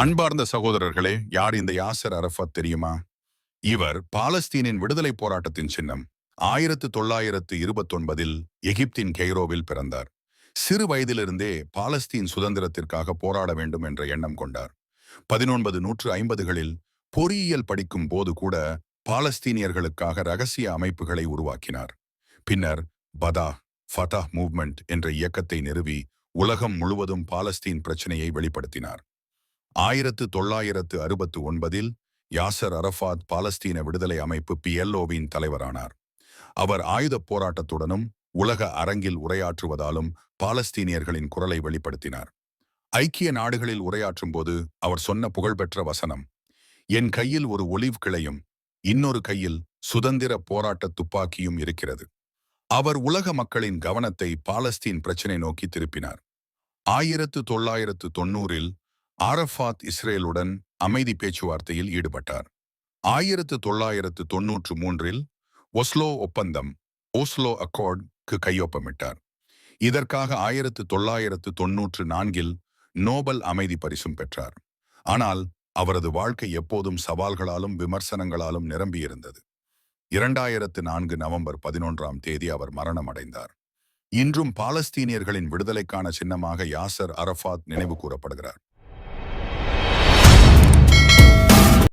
அன்பார்ந்த சகோதரர்களே யார் இந்த யாசர் அரஃபத் தெரியுமா? இவர் பாலஸ்தீனின் விடுதலை போராட்டத்தின் சின்னம். ஆயிரத்து தொள்ளாயிரத்து இருபத்தொன்பதில் எகிப்தின் கெய்ரோவில் பிறந்தார். சிறு வயதிலிருந்தே பாலஸ்தீன் சுதந்திரத்திற்காக போராட வேண்டும் என்ற எண்ணம் கொண்டார். பதினொன்பது நூற்று ஐம்பதுகளில் பொறியியல் படிக்கும் போது கூட பாலஸ்தீனியர்களுக்காக ரகசிய அமைப்புகளை உருவாக்கினார். பின்னர் பதா ஃபதா மூவ்மெண்ட் என்ற இயக்கத்தை நிறுவி உலகம் முழுவதும் பாலஸ்தீன் பிரச்சனையை வெளிப்படுத்தினார். ஆயிரத்து தொள்ளாயிரத்து அறுபத்து ஒன்பதில் யாசர் அரஃபாத் பாலஸ்தீன விடுதலை அமைப்பு பிஎல்ஓவின் தலைவரானார். அவர் ஆயுதப் போராட்டத்துடனும் உலக அரங்கில் உரையாற்றுவதாலும் பாலஸ்தீனியர்களின் குரலை வெளிப்படுத்தினார். ஐக்கிய நாடுகளில் உரையாற்றும் போது அவர் சொன்ன புகழ்பெற்ற வசனம் என் கையில் ஒரு ஒலிவ் கிளையும் இன்னொரு கையில் சுதந்திர போராட்ட துப்பாக்கியும் இருக்கிறது. அவர் உலக மக்களின் கவனத்தை பாலஸ்தீன் பிரச்சினை நோக்கி திருப்பினார். ஆயிரத்து தொள்ளாயிரத்து தொன்னூறில் ஆரஃபாத் இஸ்ரேலுடன் அமைதி பேச்சுவார்த்தையில் ஈடுபட்டார். ஆயிரத்து தொள்ளாயிரத்து தொன்னூற்று மூன்றில் ஒஸ்லோ ஒப்பந்தம் ஓஸ்லோ அக்கார்டுக்கு கையொப்பமிட்டார். இதற்காக ஆயிரத்து தொள்ளாயிரத்து தொன்னூற்று நான்கில் நோபல் அமைதி பரிசும் பெற்றார். ஆனால் அவரது வாழ்க்கை எப்போதும் சவால்களாலும் விமர்சனங்களாலும் நிரம்பியிருந்தது. இரண்டாயிரத்து நான்கு நவம்பர் பதினொன்றாம் தேதி அவர் மரணமடைந்தார். இன்றும் பாலஸ்தீனியர்களின் விடுதலைக்கான சின்னமாக யாசர் அரஃபாத் நினைவு கூறப்படுகிறார்.